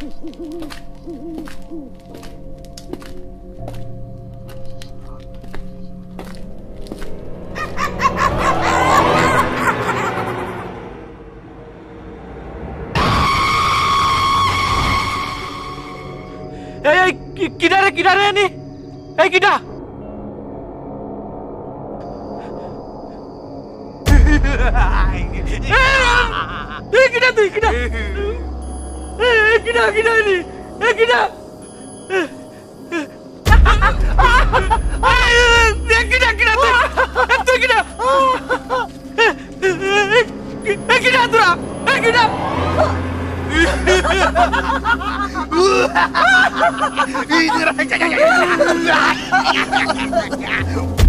এই কিডা রে কিডা রে নি এই কিডা এই কিডা তুই কিডা এই কিডা কিডা নি এই কিডা এই কিডা কিডা তুই তুই কিডা এই কিডা তোরা এই কিডা এ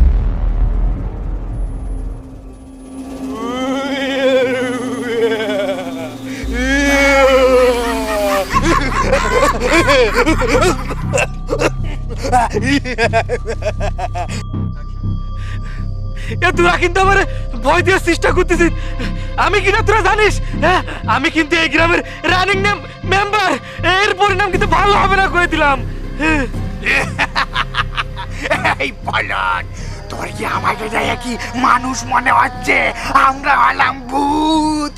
তোরা কিন্তু আমার ভয় দেওয়ার চেষ্টা করতেছিস। আমি কিনা তোরা জানিস? হ্যাঁ? আমি কিন্তু এই গ্রামের রানিং নেম মেম্বার এর পরিণাম কিন্তু ভালো হবে না করে দিলাম। এই পলন তোর কি আমাকে দেখে কি মানুষ মনে হচ্ছে? আমরা হলাম ভূত।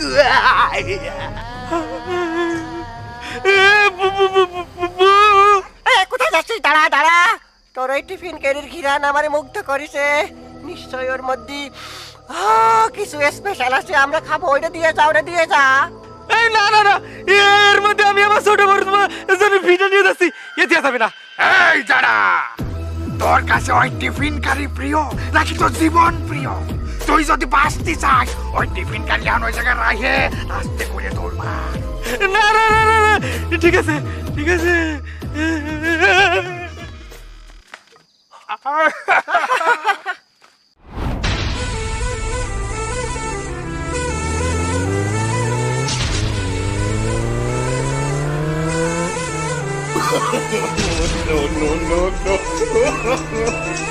যাচ্ছিস দাঁড়া দাঁড়া। তোর ওই টিফিন ক্যারির ঘিরান আমারে মুগ্ধ করিছে। নিশ্চয় ওর মধ্যে কিছু স্পেশাল আছে আমরা খাব ওইটা দিয়ে যা ওটা দিয়ে যা। এই না না না এর মধ্যে আমি আমার ছোট বড় তোমার জন্য ভিডিও নিয়ে যাচ্ছি। এ দেওয়া যাবে না। এই যারা তোর কাছে ওই টিফিন কারি প্রিয় নাকি তোর জীবন প্রিয়? তুই যদি বাঁচতে চাস ওই টিফিন কারি এখন ওই জায়গায় রাখে আস্তে করে না না না না ঠিক আছে ঠিক আছে। 二，哈哈哈哈哈哈！哈哈哈哈哈哈！哈哈哈哈哈哈！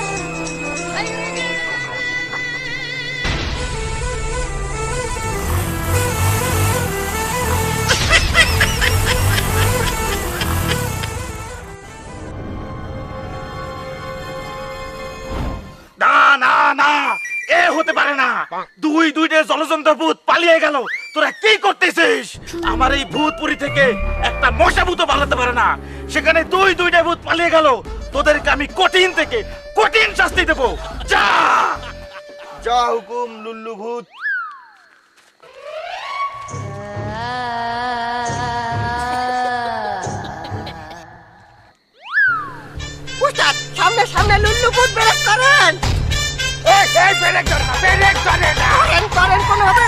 আমার এই ভূতপুরি থেকে একটা মশা ভূত পালাতে পারে না। সেখানে দুই দুইটা ভূত পালিয়ে গেল। তোদেরকে আমি কঠিন থেকে কঠিন শাস্তি দেবো। যা! যা হুকুম লুল্লু ভূত। উস্তাদ সামনে সামনে লুল্লু ভূত বেরেক করেন। এই এই ব্রেক করেন করেন কোনো হবে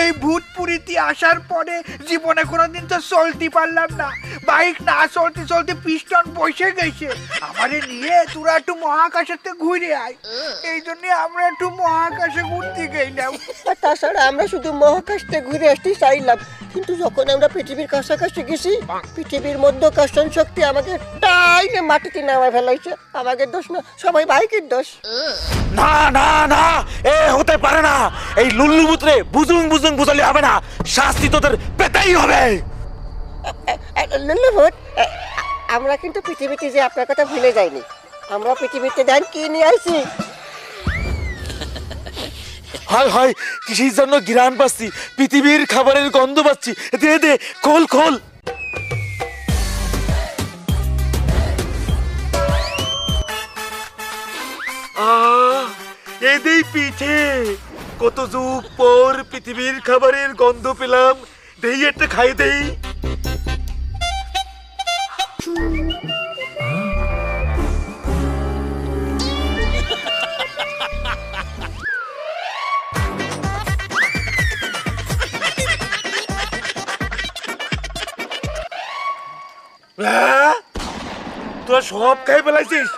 এই ভূতপুরিতে আসার পরে জীবনে কোনোদিন তো চলতে পারলাম না। বাইক না চলতে চলতে পিস্টন বসে গেছে। আমারে নিয়ে তোরা একটু মহাকাশেতে ঘুরে আয়। এই জন্য আমরা একটু মহাকাশে ঘুরতে গেলাম তাছাড়া আমরা শুধু মহাকাশতে ঘুরে আসতে চাইলাম। কিন্তু যখন আমরা পৃথিবীর কাছাকাছি গেছি পৃথিবীর মধ্যকার্ষণ শক্তি আমাকে টাইনে মাটিতে নামায় ফেলাইছে। আমাদের দোষ না সবাই বাইকের দোষ। না না না এ হতে পারে না। এই লুল্লু ভূতরে বুজুং বুজুং বুঝালে হবে না। শাস্তি তোদের পেতেই হবে। আমরা কিন্তু পৃথিবীতে যে আপনার কথা ভুলে যাইনি আমরা পৃথিবীতে দেন কি নিয়ে আইছি? হায় হায় কিসের জন্য গিরান পাচ্ছি পৃথিবীর খাবারের গন্ধ পাচ্ছি। দে দে খোল খোল। আহ, এদেই পিঠে। কত যুগ পর পৃথিবীর খাবারের গন্ধ পেলাম। দেই একটা খাই, দেই। হ্যাঁ? তোরা সব খাই ফেলাইছিস,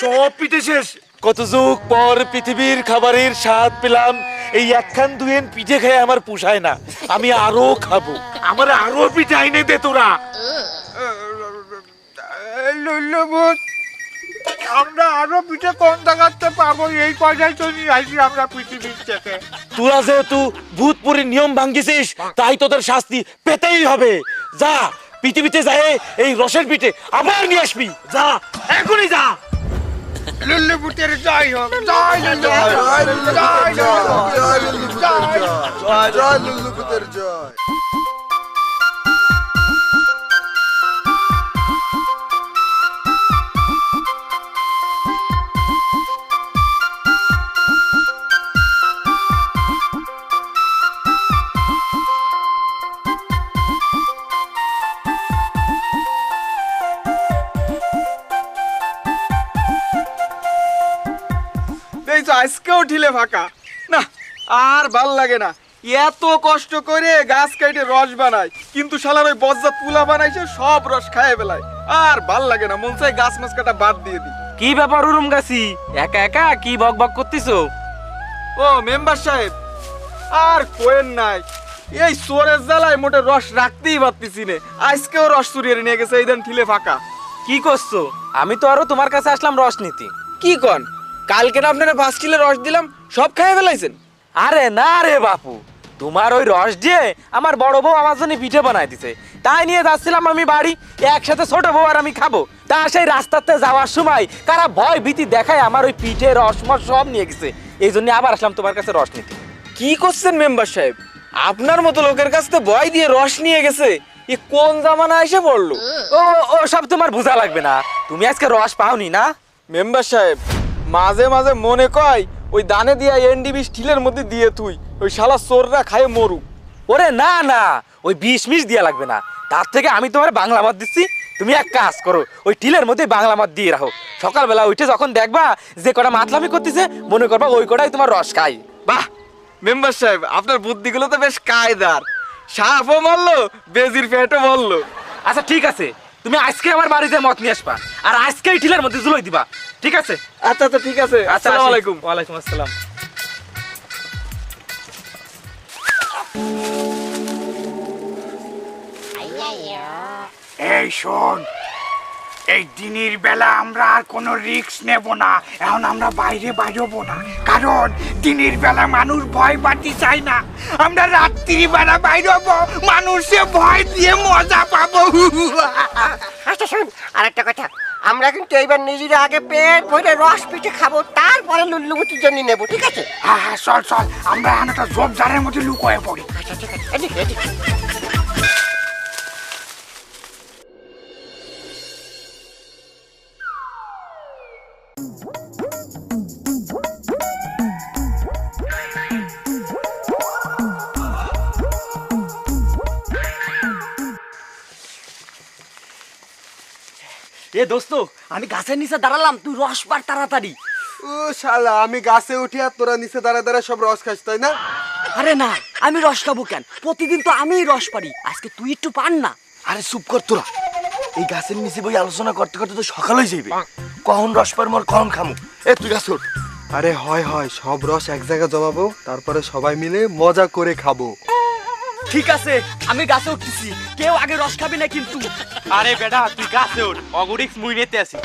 সব পিঠে শেষ। কত যুগ পর পৃথিবীর খাবারের স্বাদ পেলাম। এই একখান দুয়েন পিঠে খেয়ে আমার পোষায় না। আমি আরও খাব। আমার আরও পিঠে আইনে দে তোরা। আমরা আরও পিঠে কোন জায়গাতে পাবো এই কথাই তো নিয়ে আসি আমরা পৃথিবীর থেকে তোরা যেহেতু ভূতপুরীর নিয়ম ভাঙ্গিছিস তাই তোদের শাস্তি পেতেই হবে। যা পৃথিবীতে যায় এই রসের পিঠে আবার নিয়ে আসবি। যা এখনই যা। লুল্লু ভূতের জয় হোক জয় জয় জয় জয় জয় জয়। জয়। জয় জয় জয়। আজকেও ফাঁকা। না আর ভালো লাগে না। এত কষ্ট করে গাছ কাটে রস বানায় কিন্তু শালার ওই বজ্জাত পুলা বানাইছে সব রস খায় বেলায় আর ভালো লাগে না মন চাই গাছ মাছ কাটা বাদ দিয়ে দিই। কি ব্যাপার উরুম গাছি? একা একা কি বক বক করতেছো? ও মেম্বার সাহেব আর কোয়েন নাই। এই সোরের জ্বালায় মোটে রস রাখতেই পারতেছি নে। আজকেও রস চুরিয়ে নিয়ে গেছে এই দেন ঠিলে ফাঁকা। কি করছ? আমি তো আরও তোমার কাছে আসলাম রস নিতে। কি কন? কালকে না আপনারা পাঁচ কিলো রস দিলাম সব খাইয়ে ফেলাইছেন। আরে না রে বাপু তোমার ওই রস দিয়ে আমার বড় বউ আমার জন্য পিঠে বানাই দিছে। তাই নিয়ে যাচ্ছিলাম আমি বাড়ি একসাথে ছোট বউ আর আমি খাব। তা সেই রাস্তাতে যাওয়ার সময় কারা ভয় ভীতি দেখায় আমার ওই পিঠে রস মস সব নিয়ে গেছে। এই জন্য আবার আসলাম তোমার কাছে রস নিতে। কি করছেন মেম্বার সাহেব? আপনার মতো লোকের কাছ থেকে ভয় দিয়ে রস নিয়ে গেছে এ কোন জামানা এসে পড়ল? ও ও সব তোমার বোঝা লাগবে না। তুমি আজকে রস পাওনি না? মেম্বার সাহেব মাঝে মাঝে মনে কয় ওই দানে দিয়া এনডিবি স্টিলের মধ্যে দিয়ে তুই ওই শালা চোররা খায় মরুক। ওরে না না ওই বিষ মিশ দিয়া লাগবে না। তার থেকে আমি তোমার বাংলা মত দিচ্ছি। তুমি এক কাজ করো ওই টিলের মধ্যে বাংলা মত দিয়ে রাখো। সকালবেলা উঠে যখন দেখবা যে কটা মাতলামি করতেছে মনে করবা ওই কটাই তোমার রস খাই বাহ! মেম্বার সাহেব আপনার বুদ্ধিগুলো তো বেশ কায়দার। সাপও মারলো বেজির পেটও বলল আচ্ছা ঠিক আছে। তুমি আজকে আমার বাড়িতে মত নিয়ে আসবা আর আজকে এই টিলের মধ্যে জুলোই দিবা। ঠিক আছে? আচ্ছা আচ্ছা ঠিক আছে। আচ্ছা আসসালামু আসি। আলাইকুম। ওয়ালাইকুম আসসালাম। এই শোন এই দিনের বেলা আমরা আর কোনো রিস্ক নেব না। এখন আমরা বাইরে বাইরবো না। কারণ দিনের বেলা মানুষ ভয় পাতি চায় না। আমরা রাত্রি বেলা বাইরবো মানুষে ভয় দিয়ে মজা পাবো। আচ্ছা শোন আর একটা কথা। আমরা কিন্তু এইবার নিজেরা আগে পেট পরে রস পিঠে খাব তারপরে লুল্লুমতির জন্য নেব ঠিক আছে? হ্যাঁ হ্যাঁ চল চল আমরা এখন একটা জোরজারের মধ্যে লুকোয়ে পড়ি। আচ্ছা ঠিক আছে এদিকে এদিকে। এ দোস্ত আমি গাছের নিচে দাঁড়ালাম তুই রস পার তাড়াতাড়ি। ও শালা আমি গাছে উঠি আর তোরা নিচে দাঁড়া দাঁড়া সব রস খাস তাই না? আরে না আমি রস খাব কেন? প্রতিদিন তো আমিই রস পারি আজকে তুই একটু পান না। আরে চুপ কর তোরা। এই গাছের নিচে বই আলোচনা করতে করতে তো সকাল হয়ে যাবে কখন রস পার মর কখন খামু? এ তুই গাছ আরে হয় হয় সব রস এক জায়গায় জমাবো তারপরে সবাই মিলে মজা করে খাব। ঠিক আছে, আমি গাছে উঠতেছি। কেউ আগে রস খাবি না কিন্তু। আরে বেটা, তুই গাছে ওঠ অগুরিক্স মুই নিতে আসি।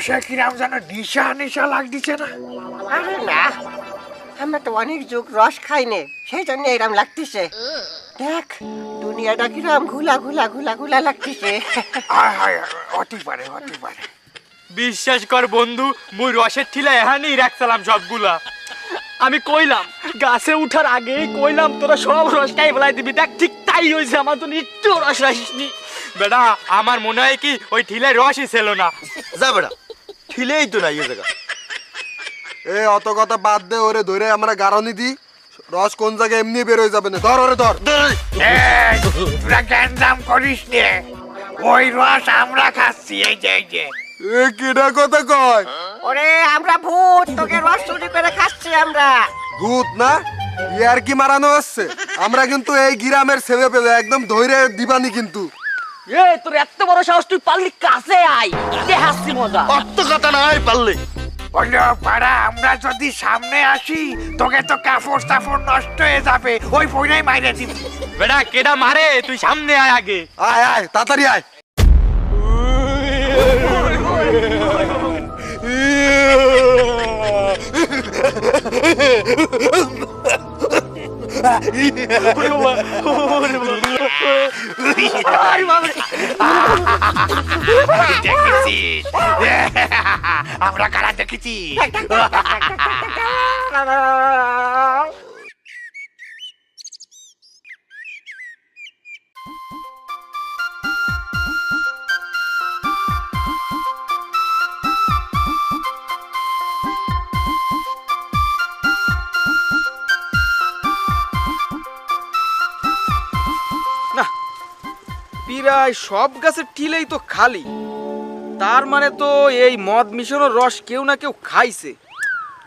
রসে কিরাম যেন নিশা নিশা লাগতেছে না। আরে না আমরা তো অনেক যুগ রস খাইনি সেই জন্য এরম লাগতেছে। দেখ দুনিয়াটা কিরম ঘুলা ঘুলা ঘুলা ঘুলা লাগতেছে। হায় হায় হতে পারে হতে পারে বিশ্বাস কর বন্ধু মুই রসের ঠিলা এহানি রাখছিলাম সবগুলা। আমি কইলাম গাছে উঠার আগেই কইলাম তোরা সব রস খাই ফেলাই দিবি। দেখ ঠিক তাই হয়েছে আমার তো একটু রস রাখিসনি বেটা আমার মনে হয় কি ওই ঠিলায় রসই ছিল না। যা বেটা। ঠিলেই তো নাই এ জায়গা। এ অত কথা বাদ দে ওরে ধরে আমরা গারনি দি। রস কোন জায়গায় এমনি বের হয়ে যাবে না। ধর ওরে ধর। তোরা গ্যান্দাম করিস নে। ওই রস আমরা খাচ্ছি এই যে এই যে। এ কেডা কথা কয়? ওরে আমরা ভূত তোকে রস চুরি করে খাচ্ছি আমরা। ভূত না? ইয়ার কি মারানো হচ্ছে? আমরা কিন্তু এই গ্রামের ছেলে পেলে একদম ধৈর্য দিবানি কিন্তু। এ তোর এত বড় সাহস তুই পারলি কাছে আয়। দেখাচ্ছি মজা। অত কথা নাই পারলে। বলল পাড়া আমরা যদি সামনে আসি তোকে তো কাপড় টাপড় নষ্ট হয়ে যাবে। ওই বইটাই মাইরে দিবি। বেটা কেডা মারে? তুই সামনে আয় আগে। আয় আয় তাড়াতাড়ি আয়। দেখেছিস আমরা কারা দেখেছি প্রায় সব গাছের টিলেই তো খালি। তার মানে তো এই মদ মিশানোর রস কেউ না কেউ খাইছে।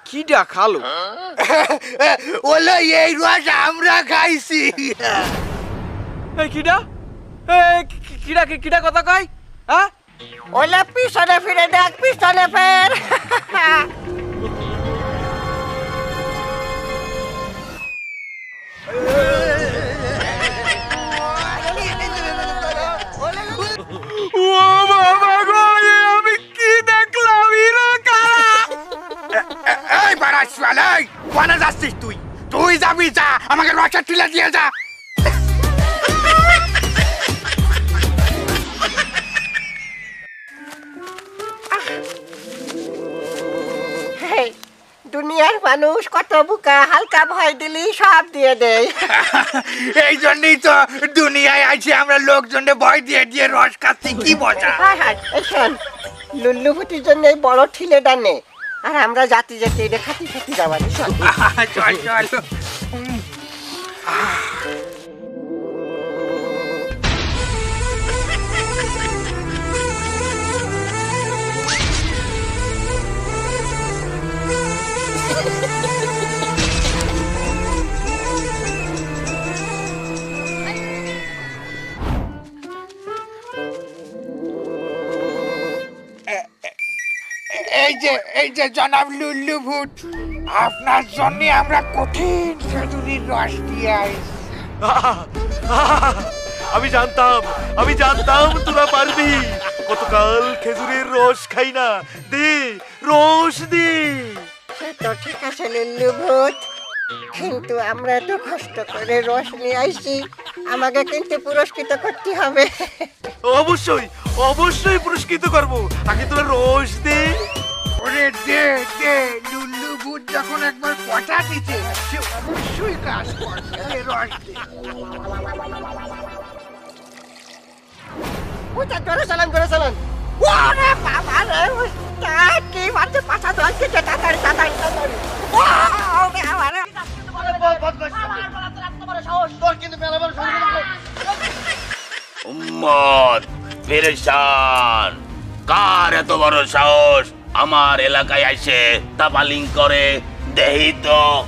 কিডা খালো? ওলো এই রস আমরা খাইছি। এই কিডা? এই কিডা কি- কিডা কথা কয়? হ্যাঁ? ওলে পিছনে ফিরে দেখ পিছনে ফের। যাচ্ছিস তুই? তুই যাবি যা আমাকে টিলা দিয়ে যা। দুনিয়ার মানুষ কত বুকা হালকা ভয় দিলি সব দিয়ে দেয়। এই জন্যই তো দুনিয়ায় আছে আমরা লোকজনে ভয় দিয়ে দিয়ে রস খাচ্ছি কি মজা। হায় হায় শোন লুল্লু জন্য এই বড় ঠিলে ডানে আর আমরা জাতি জাতি এটা খাতি খাতি যাবানি চল চল। চল এই যে জনাব লুল্লু ভূত আপনার জন্য আমরা কঠিন খেজুরির রস দিয়ে আইছি। আমি জানতাম আমি জানতাম তোরা পারবি। কতকাল খেজুরের রস খাই না দে রস দে। তো ঠিক আছে লুল্লু ভূত কিন্তু আমরা এত কষ্ট করে রস নিয়ে আইছি আমাকে কিন্তু পুরস্কৃত করতে হবে। অবশ্যই অবশ্যই পুরস্কৃত করব। আগে তোরা রস দে। ওরে দে দে লুল্লু ভূত যখন একবার কথা দিতে সে অবশ্যই কাজ করবে রস দে। ওটা জোরে চালান চালান ওরে বাবা রে উস্তাদ কি মারছে পাছা দশ কেটে তাড়াতাড়ি তাড়াতাড়ি তাড়াতাড়ি ওরে পেরেশান কার এত বড় সাহস? আমার এলাকায় এসে তাপালিং করে। দেহি তো।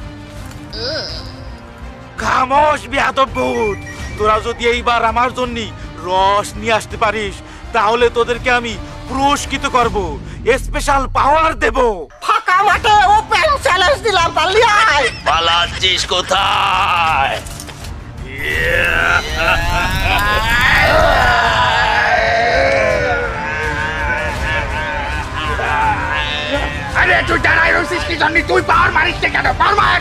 খামোশ বিয়াদব ভূত। তোরা যদি এইবার আমার জন্য রস নিয়ে আসতে পারিস তাহলে তোদেরকে আমি পুরস্কৃত করব। স্পেশাল পাওয়ার দেব। ফাঁকা মাঠে ওপেন চ্যালেঞ্জ দিলাম পারলি আয়। পালাচ্ছিস কোথায়? তুই দাঁড়াই রয়েছিস কি জন্য তুই পাওয়ার মারিস কেন? পাওয়ার মার!